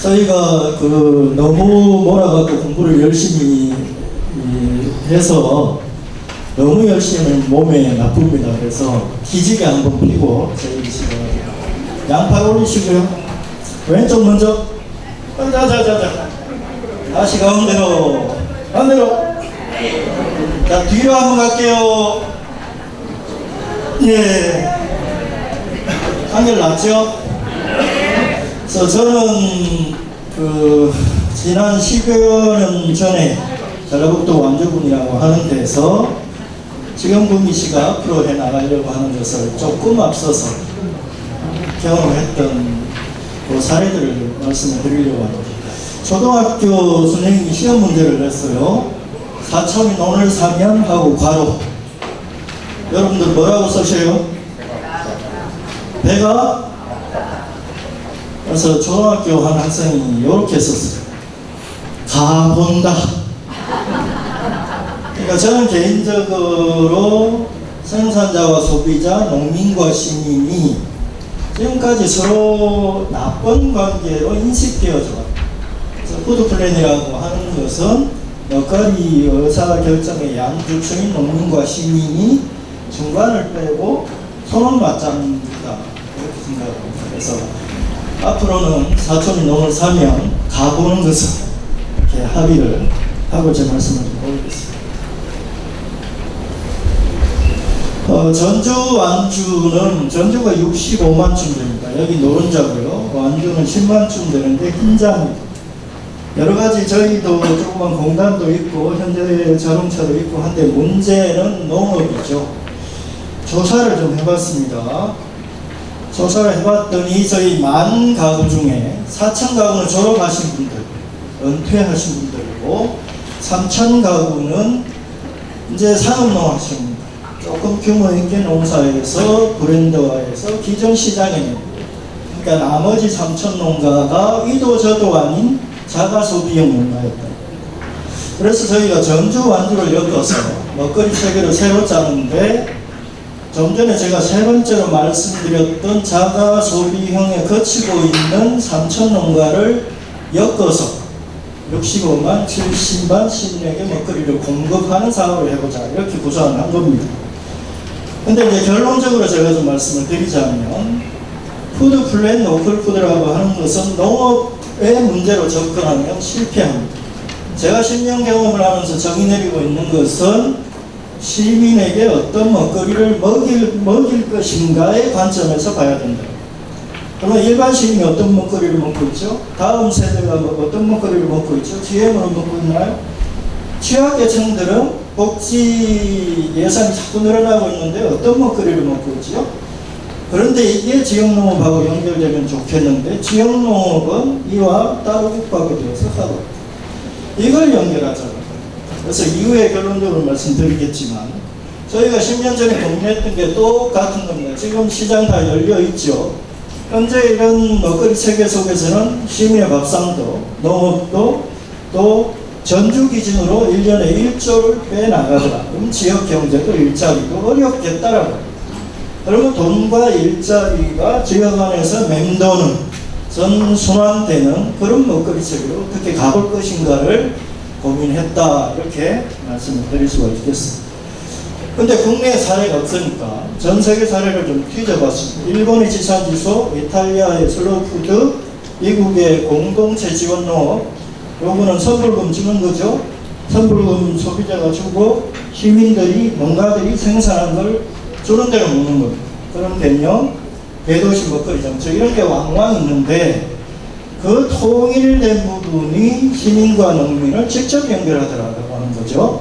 저희가 그 너무 몰아갖고 공부를 열심히 이, 해서 너무 열심히 몸에 나쁩니다. 그래서 기지개 한번 피고 저희 시간 양팔 올리시고요. 왼쪽 먼저. 자자자자. 다시 가운데로. 가운데로. 자 뒤로 한번 갈게요. 예. 한결 낫죠? 그래서 저는 그 지난 10여 년 전에 전라북도 완주군이라고 하는 데서 지경구미 씨가 앞으로 해 나가려고 하는 것을 조금 앞서서 경험했던 그 사례들을 말씀을 드리려고 합니다. 초등학교 선생님이 시험 문제를 냈어요. 사천이 논을 사면 하고 괄호. 여러분들 뭐라고 쓰셔요? 배가 그래서 초등학교 한 학생이 이렇게 썼어요. 가본다. 그러니까 저는 개인적으로 생산자와 소비자, 농민과 시민이 지금까지 서로 나쁜 관계로 인식되어져. 그래서 푸드 플랜이라고 하는 것은 먹거리 의사 결정의 양주층인 농민과 시민이 중간을 빼고 손을 맞잡는다 이렇게 생각합니다. 그래서 앞으로는 사촌이 농을 사면 가보는 것을 이렇게 합의를 하고 제 말씀을 좀 올리겠습니다. 어, 전주 완주는 전주가 65만쯤 됩니다. 여기 노른자고요. 완주는 10만쯤 되는데 흰자입니다. 여러 가지 저희도 조그만 공단도 있고 현대 자동차도 있고 한데 문제는 농업이죠. 조사를 좀 해봤습니다. 조사를 해봤더니 저희 만 가구 중에 4천 가구는 졸업하신 분들, 은퇴하신 분들이고 3천 가구는 이제 산업농 분들, 조금 규모 있게 농사에서 브랜드화해서 기존 시장에 그러니까 나머지 3천 농가가 이도 저도 아닌 자가 소비형 농가였다. 그래서 저희가 전주 완주를 엮어서 먹거리 체계를 새로 짜는데 좀 전에 제가 세 번째로 말씀드렸던 자가 소비형에 거치고 있는 삼천 농가를 엮어서 65만, 70만 시민에게 먹거리를 공급하는 사업을 해보자 이렇게 구상을 한 겁니다. 근데 이제 결론적으로 제가 좀 말씀을 드리자면 푸드 플랜 노클 푸드라고 하는 것은 농업의 문제로 접근하면 실패합니다. 제가 10년 경험을 하면서 정의 내리고 있는 것은 시민에게 어떤 먹거리를 먹일, 먹일 것인가의 관점에서 봐야 된다. 그러면 일반 시민이 어떤 먹거리를 먹고 있죠? 다음 세대가 뭐 어떤 먹거리를 먹고 있죠? GM으로 먹고 있나요? 취약계층들은 복지 예산이 자꾸 늘어나고 있는데 어떤 먹거리를 먹고 있죠? 그런데 이게 지역농업하고 연결되면 좋겠는데 지역농업은 이와 따로 국박이 되어서 하고 이걸 연결하자고 그래서 이후에 결론적으로 말씀드리겠지만 저희가 10년 전에 고민했던 게 똑같은 겁니다. 지금 시장 다 열려 있죠. 현재 이런 먹거리 체계 속에서는 시민의 밥상도 농업도 또 전주 기준으로 1년에 1조를 빼나가더라. 그럼 지역 경제도 일자리도 어렵겠다라고. 그러면 돈과 일자리가 지역 안에서 맴도는 전순환되는 그런 먹거리 체계로 어떻게 가볼 것인가를 고민했다. 이렇게 말씀을 드릴 수가 있겠습니다. 근데 국내 사례가 없으니까 전 세계 사례를 좀 뒤져봤습니다. 일본의 지산지소, 이탈리아의 슬로푸드, 미국의 공동체 지원 농업, 요거는 선불금 주는 거죠. 선불금 소비자가 주고 시민들이 농가들이 생산한 걸 주는 대로 먹는 겁니다. 그런 개념, 대도시 먹거리 정책 이런 게 왕왕 있는데 그 통일된 부분이 시민과 농민을 직접 연결하더라고 하는 거죠.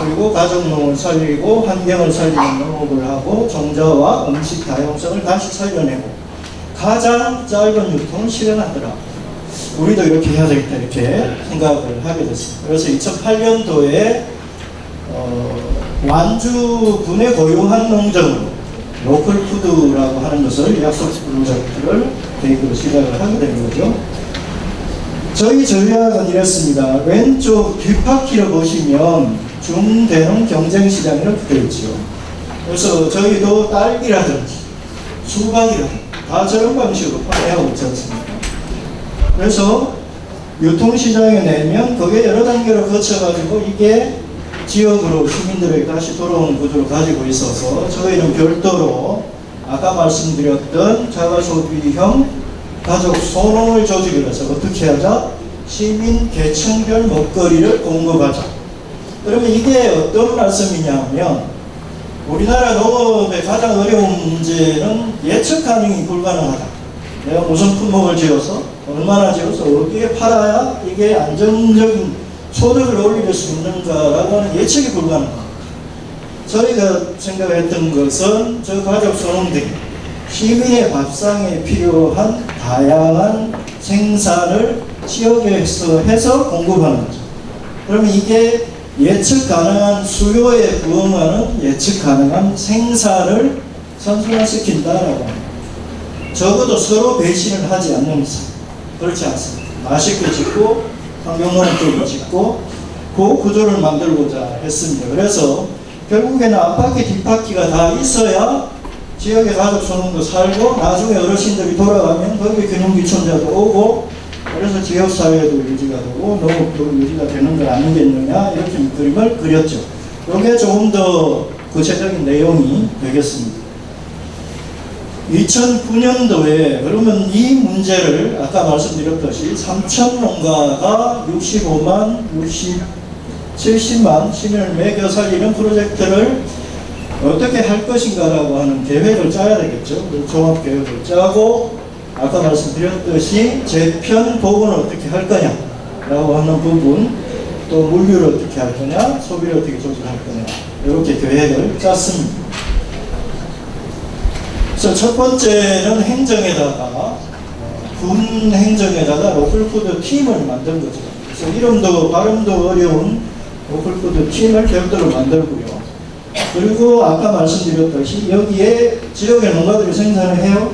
그리고 가족농을 살리고 환경을 살리는 농업을 하고 종자와 음식 다양성을 다시 살려내고 가장 짧은 유통을 실현하더라. 우리도 이렇게 해야 되겠다 이렇게 생각을 하게 됐습니다. 그래서 2008년도에 어, 완주군에 고유한 농장으로 로컬 푸드라고 하는 것을 약속 프로젝트를 계획으로 시작을 하게 된 거죠. 저희 전략은 이렇습니다. 왼쪽 뒷바퀴를 보시면 중대형 경쟁 시장 이렇게 되어 있죠. 그래서 저희도 딸기라든지 수박이라든지 다 저런 방식으로 판매하고 있지 않습니까? 그래서 유통시장에 내면 그게 여러 단계를 거쳐가지고 이게 지역으로 시민들에게 다시 돌아오는 구조를 가지고 있어서 저희는 별도로 아까 말씀드렸던 자가소비형 가족 소농을 조직을 해서 어떻게 하자? 시민 계층별 먹거리를 공급하자. 그러면 이게 어떤 말씀이냐면 우리나라 농업의 가장 어려운 문제는 예측 가능이 불가능하다. 내가 무슨 품목을 지어서 얼마나 지어서 어디에 팔아야 이게 안정적인 소득을 올릴 수 있는가라고 하는 예측이 불가능합니다. 저희가 생각했던 것은 저 가족 소농들이 시민의 밥상에 필요한 다양한 생산을 지역에서 해서 공급하는 거죠. 그러면 이게 예측 가능한 수요에 부응하는 예측 가능한 생산을 선순환시킨다라고 합니다. 적어도 서로 배신을 하지 않는 이상 그렇지 않습니다. 맛있게 짓고 환경오염적으로 짓고 그 구조를 만들고자 했습니다. 그래서 결국에는 앞바퀴 뒷바퀴가 다 있어야 지역의 가족 소농도 살고 나중에 어르신들이 돌아가면 거기 균형기촌자도 오고 그래서 지역사회도 유지가 되고 농업도 유지가 되는 거 아니겠느냐 이렇게 그림을 그렸죠. 이게 조금 더 구체적인 내용이 되겠습니다. 2009년도에 그러면 이 문제를 아까 말씀드렸듯이 3천 농가가 65만, 60, 70만 시민을 매겨 살리는 프로젝트를 어떻게 할 것인가라고 하는 계획을 짜야 되겠죠. 그 종합 계획을 짜고 아까 말씀드렸듯이 재편 보건을 어떻게 할 거냐라고 하는 부분 또 물류를 어떻게 할 거냐 소비를 어떻게 조절할 거냐 이렇게 계획을 짰습니다. 그래서 첫 번째는 행정에다가 어, 군 행정에다가 로컬푸드 팀을 만든 거죠. 그래서 이름도 발음도 어려운 로컬푸드 팀을 별도로 만들고요. 그리고 아까 말씀드렸듯이 여기에 지역의 농가들이 생산을 해요.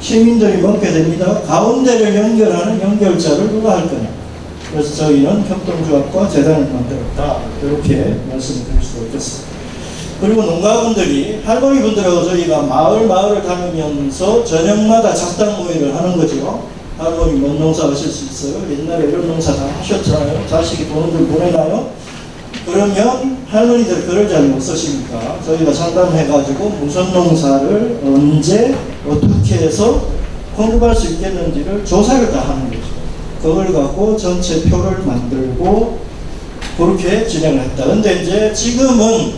시민들이 먹게 됩니다. 가운데를 연결하는 연결자를 누가 할 거냐. 그래서 저희는 협동조합과 재단을 만들었다. 이렇게 말씀드릴 수 있겠습니다. 그리고 농가분들이 할머니분들하고 저희가 마을 마을을 다니면서 저녁마다 작당 모임을 하는 거죠. 할머니 뭔 농사 하실 수 있어요? 옛날에 이런 농사 다 하셨잖아요. 자식이 돈을 보내나요? 그러면 할머니들 그럴 자리 못 쓰시니까 저희가 상담해가지고 무슨 농사를 언제 어떻게 해서 공급할 수 있겠는지를 조사를 다 하는 거죠. 그걸 갖고 전체 표를 만들고 그렇게 진행을 했다. 근데 이제 지금은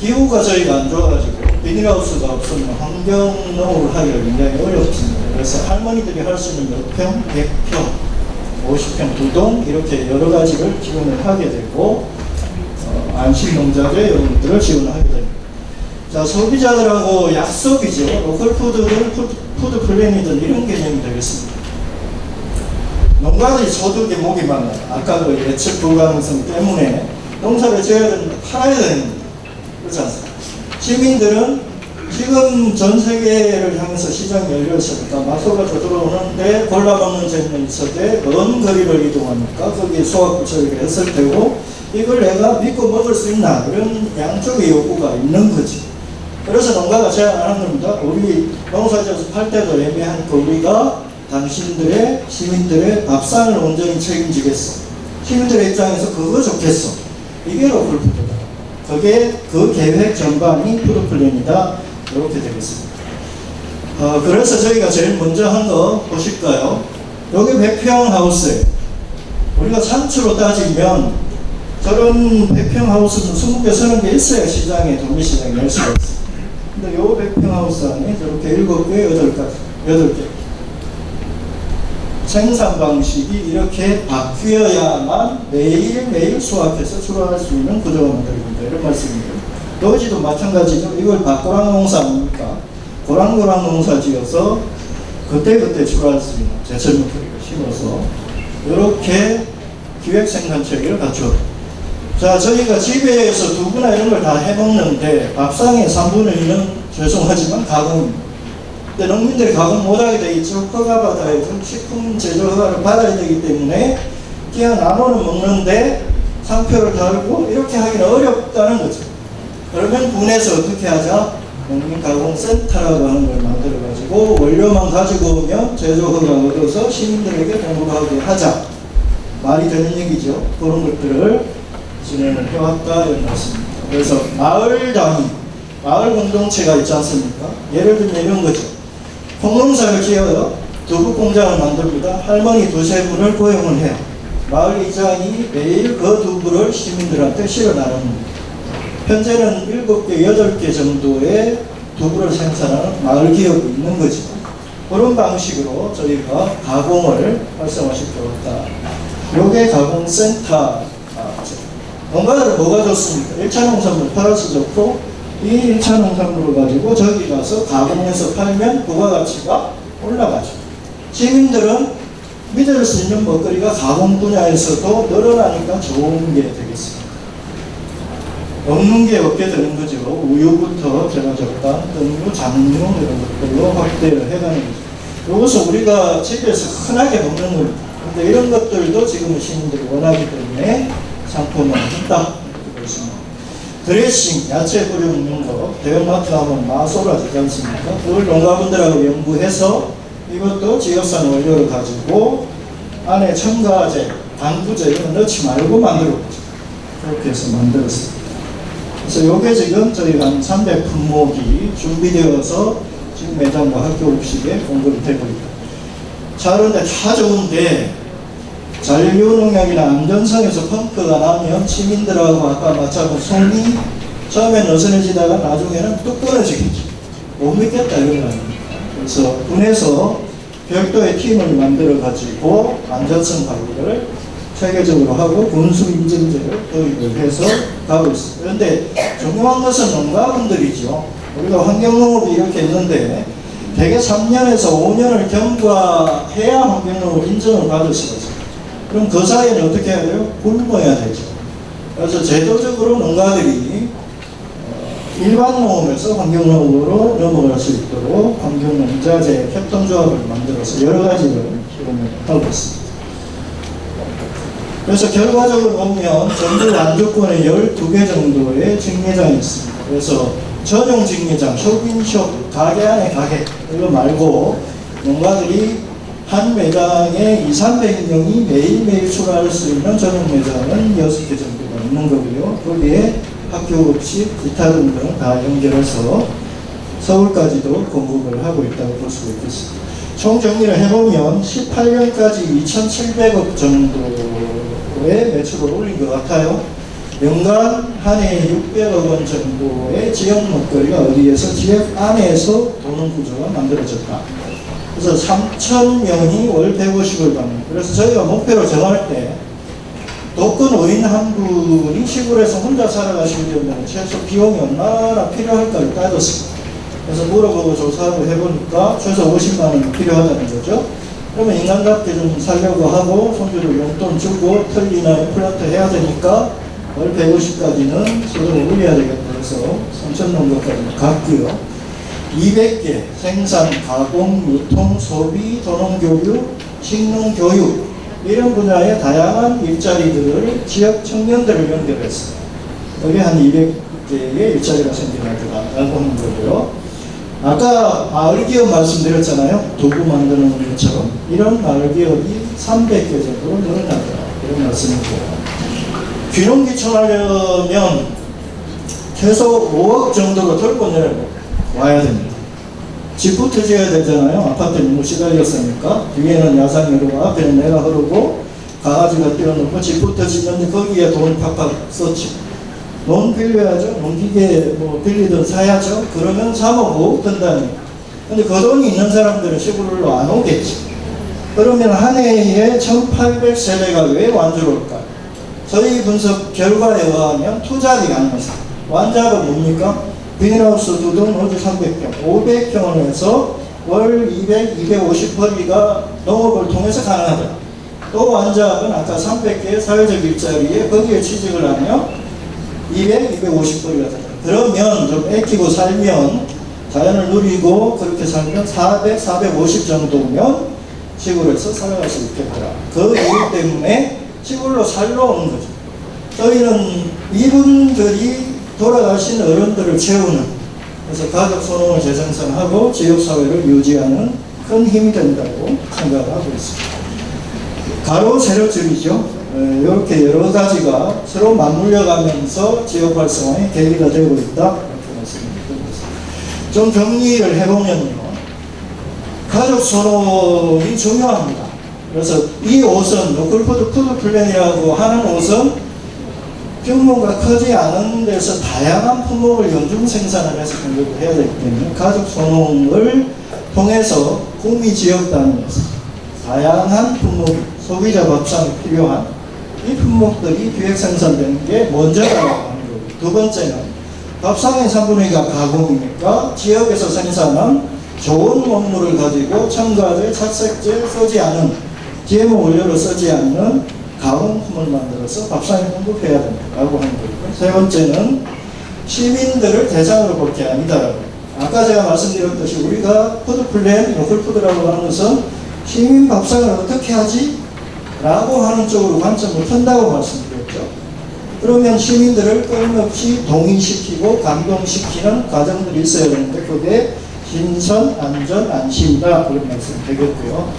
기후가 저희가 안 좋아가지고 비닐하우스가 없으면 환경농업을 하기가 굉장히 어렵습니다. 그래서 할머니들이 할 수 있는 몇 평, 100평, 50평, 두동 이렇게 여러 가지를 지원을 하게 되고 어, 안심농자재 이런 것들을 지원을 하게 됩니다. 자 소비자들하고 약속이죠. 로컬푸드든 푸드, 플래니든 이런 개념이 되겠습니다. 농가들이 소득에 목이 많아요. 아까 그 예측 불가능성 때문에 농사를 지어야 되는데 팔아야 되는 그렇지 않습니까? 시민들은 지금 전 세계를 향해서 시장이 열려 있으니까 마소가 들어오는데 골라먹는 재미는 있었대 먼 거리를 이동하니까 거기에 소화구 처리를 했을 테고 이걸 내가 믿고 먹을 수 있나? 이런 양쪽의 요구가 있는 거지. 그래서 농가가 제안하는 겁니다. 우리 농사지어서 팔 때도 애매한 그 우리가 당신들의 시민들의 밥상을 온전히 책임지겠어. 시민들의 입장에서 그거 좋겠어. 이게 로컬푸드다. 그게 그 계획 전반이 푸드플랜이다. 이렇게 되겠습니다. 어, 그래서 저희가 제일 먼저 한 거 보실까요? 여기 백평 하우스에 우리가 산수로 따지면 저런 백평 하우스는 20개, 30개 있어야 시장에 도매시장에 낼 수가 있어요. 근데 요 백평 하우스 안에 저렇게 7개, 8가지, 8개 생산 방식이 이렇게 바뀌어야만 매일매일 수확해서 출하할 수 있는 구조가 만들어진다. 이런 말씀입니다. 여기도 마찬가지죠. 이걸 밭고랑 농사 아닙니까? 고랑고랑 농사 지어서 그때그때 출하할 수 있는 제철 먹거리를 심어서 이렇게 기획 생산 체계를 갖추어. 자, 저희가 집에서 두부나 이런 걸 다 해먹는데 밥상의 3분의 1은 죄송하지만 가공입니다. 근데 농민들이 가공 못하게 돼 있죠. 허가 받아야죠. 식품 제조 허가를 받아야 되기 때문에 그냥 나눠는 먹는데 상표를 달고 이렇게 하기는 어렵다는 거죠. 그러면 군에서 어떻게 하자? 농민가공센터라고 하는 걸 만들어가지고 가지고 원료만 가지고 오면 제조 허가 얻어서 시민들에게 공급하게 하자. 말이 되는 얘기죠. 그런 것들을 진행을 해왔다 이런 말씀입니다. 그래서 마을 단위, 마을 공동체가 있지 않습니까? 예를 들면 이런 거죠. 콩농사를 지어요. 두부 공장을 만듭니다. 할머니 두세 분을 고용을 해요. 마을 이장이 매일 그 두부를 시민들한테 실어 나눕니다. 현재는 7개, 8개 정도의 두부를 생산하는 마을 기업이 있는 거죠. 그런 방식으로 저희가 가공을 활성화시켜왔다. 요게 가공센터. 아, 농가들은 뭐가 좋습니까? 1차 농산물 팔아서 좋고, 이 1차 농산물을 가지고 저기 가서 가공해서 팔면 부가가치가 올라가죠. 시민들은 믿을 수 있는 먹거리가 가공 분야에서도 늘어나니까 좋은 게 되겠습니다. 없는 게 없게 되는 거죠. 우유부터 제가 적당, 등유, 장류 이런 것들로 확대를 해가는 거죠. 이것은 우리가 집에서 흔하게 먹는 겁니다. 근데 이런 것들도 지금 시민들이 원하기 때문에 상품화를 했다. 드레싱, 야채 뿌려 먹는 거, 대형마트 가면 마소라 되지 않습니까? 그걸 농가분들하고 연구해서 이것도 지역산 원료를 가지고 안에 첨가제, 방부제 이런 거 넣지 말고 만들어보죠. 그렇게 해서 만들었습니다. 그래서 요게 지금 저희가 한 300품목이 준비되어서 지금 매장과 학교 급식에 공급이 되고 있다. 자, 그런데 다 좋은데 잔류농약이나 안전성에서 펑크가 나면 시민들하고 아까 마찬가지 손이 처음엔 어선해지다가 나중에는 뚝 끊어지겠죠. 못 믿겠다 이런? 그래서 군에서 별도의 팀을 만들어 가지고 안전성 관리를 체계적으로 하고 군수 인증제를 도입을 해서 가고 있습니다. 그런데 중요한 것은 농가분들이죠. 우리가 환경농업이 이렇게 있는데 대개 3년에서 5년을 경과해야 환경농업 인정을 받을 수가 있어요. 그럼 그 사이에는 어떻게 해야 돼요? 굶어야 되죠. 그래서 제도적으로 농가들이 어, 일반 농업에서 환경농업으로 넘어갈 수 있도록 환경농자재 협동조합을 만들어서 여러 가지를 하고 있습니다. 그래서 결과적으로 보면 전주 완주권에 12개 정도의 직매장이 있습니다. 그래서 전용 직매장, 쇼핑숍, 가게 안에 가게 이거 말고 농가들이 한 매장에 2, 300명이 매일매일 출하할 수 있는 전용 매장은 6개 정도가 있는 거고요. 거기에 학교 급식, 기타 등등 다 연결해서 서울까지도 공급을 하고 있다고 볼 수가 있겠습니다. 총 정리를 해보면 18년까지 2,700억 정도의 매출을 올린 것 같아요. 연간 한 해에 600억 원 정도의 지역 먹거리가 어디에서 지역 안에서 도는 구조가 만들어졌다. 그래서 3천 명이 월 150을 받는. 그래서 저희가 목표를 정할 때 독거 노인 한 분이 시골에서 혼자 살아가시려면 최소 비용이 얼마나 필요할까를 따졌습니다. 그래서 물어보고 조사를 해보니까 최소 50만 원이 필요하다는 거죠. 그러면 인간답게 좀 살려고 하고 손주를 용돈 주고 틀리나 임플란트 해야 되니까 월 150까지는 소득을 올려야 되겠다 그래서 3천 농가까지 갔고요. 200개 생산, 가공, 유통, 소비, 도농교육, 식농교육 이런 분야의 다양한 일자리들을 지역 청년들을 연결했어요. 여기 한 200개의 일자리가 생겨나더라고 하는 거고요. 아까 마을기업 말씀드렸잖아요. 도구 만드는 것처럼 이런 마을기업이 300개 정도로 늘어나더라 이런 말씀이고요. 귀농귀촌하려면 최소 5억 정도로 들고 내려 와야 됩니다. 집부터 지어야 되잖아요. 아파트 너무 시달렸으니까. 뒤에는 야산이 흐르고 앞에는 내가 흐르고 강아지가 뛰어넘고 집부터 지는데 거기에 돈 팍팍 썼지. 돈 빌려야죠. 농기계 뭐 빌리든 사야죠. 그러면 3억 5억 든다니. 근데 그 돈이 있는 사람들은 시골로 안 오겠지. 그러면 한 해에 1,800세대가 왜 완주를 올까? 저희 분석 결과에 의하면 투자비 가능해서 완자가 뭡니까? 비닐하우스 두 동, 어디 300평, 500평을 해서 월 200, 250벌이가 농업을 통해서 가능하다. 또 완자은 아까 300개의 사회적 일자리에 거기에 취직을 하면 200, 250벌이가 된다. 그러면 좀 애끼고 살면 자연을 누리고 그렇게 살면 400, 450 정도면 시골에서 살아갈 수 있겠더라. 그 이유 때문에 시골로 살러 오는 거죠. 저희는 이분들이 돌아가신 어른들을 채우는 그래서 가족 선호를 재생산하고 지역사회를 유지하는 큰 힘이 된다고 생각을 하고 있습니다. 가로 세로줄이죠. 이렇게 여러 가지가 서로 맞물려 가면서 지역 활성화의 계기가 되고 있다. 이렇게 말씀을 드리겠습니다. 좀 정리를 해보면요. 가족 선호이 중요합니다. 그래서 이 옷은 로컬푸드 푸드 플랜이라고 하는 옷은 규모가 크지 않은 데서 다양한 품목을 연중 생산을 해서 공급을 해야 되기 때문에 가족 선호를 통해서 구미 지역 단위에서 다양한 품목, 소비자 밥상에 필요한 이 품목들이 기획 생산되는 게 먼저라고 하는 거고 두 번째는 밥상의 3분의 2가 가공이니까 지역에서 생산한 좋은 원물을 가지고 첨가제, 착색제 쓰지 않은 GMO 원료를 쓰지 않는 가공품을 만들어서 밥상에 공급해야 된다고 하는 거고요. 세 번째는 시민들을 대상으로 볼 게 아니다라고. 아까 제가 말씀드렸듯이 우리가 푸드플랜, 로컬푸드라고 하는 것은 시민 밥상을 어떻게 하지? 라고 하는 쪽으로 관점을 푼다고 말씀드렸죠. 그러면 시민들을 끊임없이 동의시키고 감동시키는 과정들이 있어야 되는데 그게 신선, 안전, 안심이다 그런 말씀 되겠고요.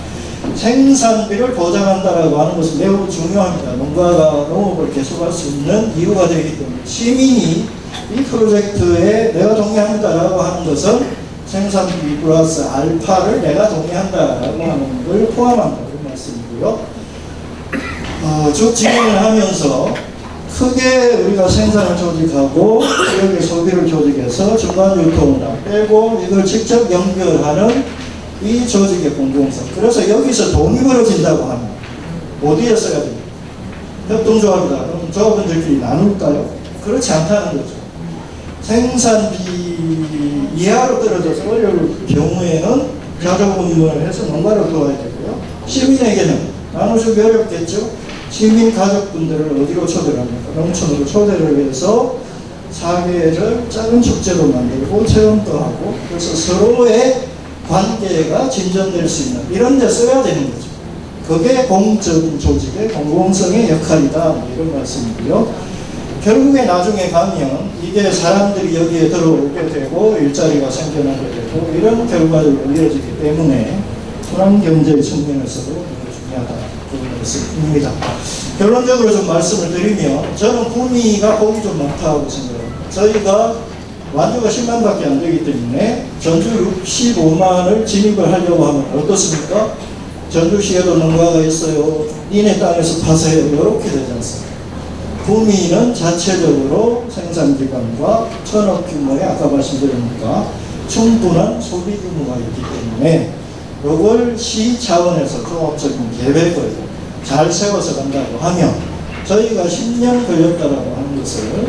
생산비를 보장한다라고 하는 것은 매우 중요합니다. 농가가 농업을 계속할 수 있는 이유가 되기 때문에 시민이 이 프로젝트에 내가 동의합니다라고 하는 것은 생산비 플러스 알파를 내가 동의한다라고 하는 걸 포함한다 그런 말씀이고요. 어, 쭉 진행을 하면서 크게 우리가 생산을 조직하고 지역의 소비를 조직해서 중간 유통을 빼고 이걸 직접 연결하는 이 조직의 공공성. 그래서 여기서 돈이 벌어진다고 하면 어디에 써야 됩니까? 협동조합이다. 그럼 조합원들끼리 나눌까요? 그렇지 않다는 거죠. 생산비 이하로 떨어져서 어려울 경우에는 자조분문을 해서 농가를 도와야 되고요. 시민에게는 나눠주기 어렵겠죠. 시민 가족분들을 어디로 초대를 합니까? 농촌으로 초대를 해서 사계를 작은 축제로 만들고 체험도 하고 그래서 서로의 관계가 진전될 수 있는 이런 데 써야 되는 거죠. 그게 공적인 조직의 공공성의 역할이다 뭐 이런 말씀이고요. 결국에 나중에 가면 이게 사람들이 여기에 들어오게 되고 일자리가 생겨나게 되고 이런 결과적으로 이어지기 때문에 순환 경제의 측면에서도 중요하다 그런 말씀입니다. 결론적으로 좀 말씀을 드리면 저는 구미가 복이 좀 많다고 생각합니다. 저희가 완주가 10만밖에 안 되기 때문에 전주 65만을 진입을 하려고 하면 어떻습니까? 전주시에도 농가가 있어요. 니네 땅에서 파세요. 이렇게 되지 않습니까? 구미는 자체적으로 생산기관과 천억 규모의 아까 말씀드리니까 충분한 소비 규모가 있기 때문에 이걸 시 차원에서 종합적인 계획을 잘 세워서 간다고 하면 저희가 10년 걸렸다라고 하는 것을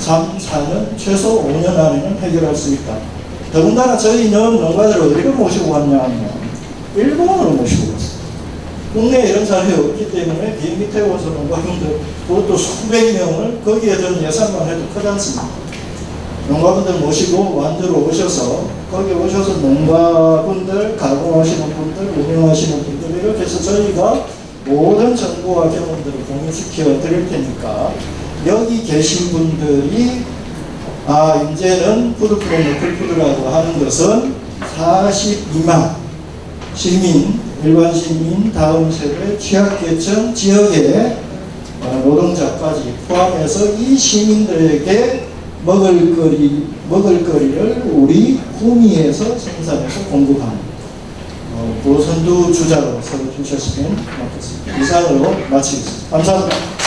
3, 4년, 최소 5년 안에는 해결할 수 있다. 더군다나 저희는 농가들을 어디로 모시고 왔냐 하면 일본으로 모시고 왔어요. 국내에 이런 사례가 없기 때문에 비행기 태워서 농가분들 그것도 수백 명을 거기에 든 예산만 해도 크지 않습니다. 농가분들 모시고 완주로 오셔서 거기 오셔서 농가분들, 가공하시는 분들, 운영하시는 분들 이렇게 해서 저희가 모든 정보와 경험들을 공유시켜 드릴 테니까 여기 계신 분들이 아 이제는 푸드프레임 풀푸드라고 하는 것은 42만 시민, 일반 시민, 다음 세대, 취약계층, 지역의 어, 노동자까지 포함해서 이 시민들에게 먹을거리, 먹을거리를 우리 구미에서 생산해서 공급하는 어, 그 선두 주자로 서주셨으면 좋겠습니다. 이상으로 마치겠습니다. 감사합니다.